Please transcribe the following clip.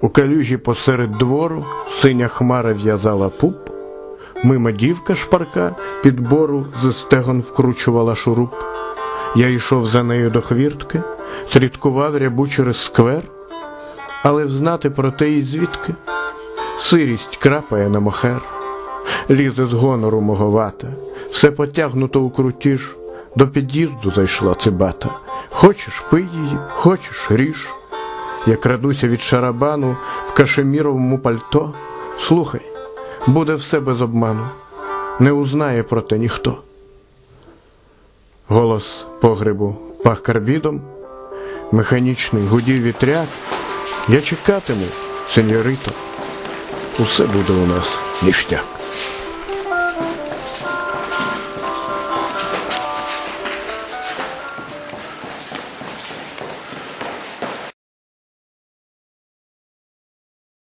У калюжі посеред двору синя хмара в'язала пуп, мимо дівка шпарка під бору з стегон вкручувала шуруп. Я йшов за нею до хвіртки, слідкував рябу через сквер, але взнати про те і звідки сирість крапає на мохер, лізе з гонору мого вата, все потягнуто у крутіж, до під'їзду зайшла цибата. Хочеш пий її, хочеш ріж. Я крадуся від шарабану в кашеміровому пальто. Слухай, буде все без обману, не узнає про те ніхто. Голос погребу пах карбідом, механічний гудів вітряк. Я чекатиму, сеньорито, усе буде у нас ніштяк.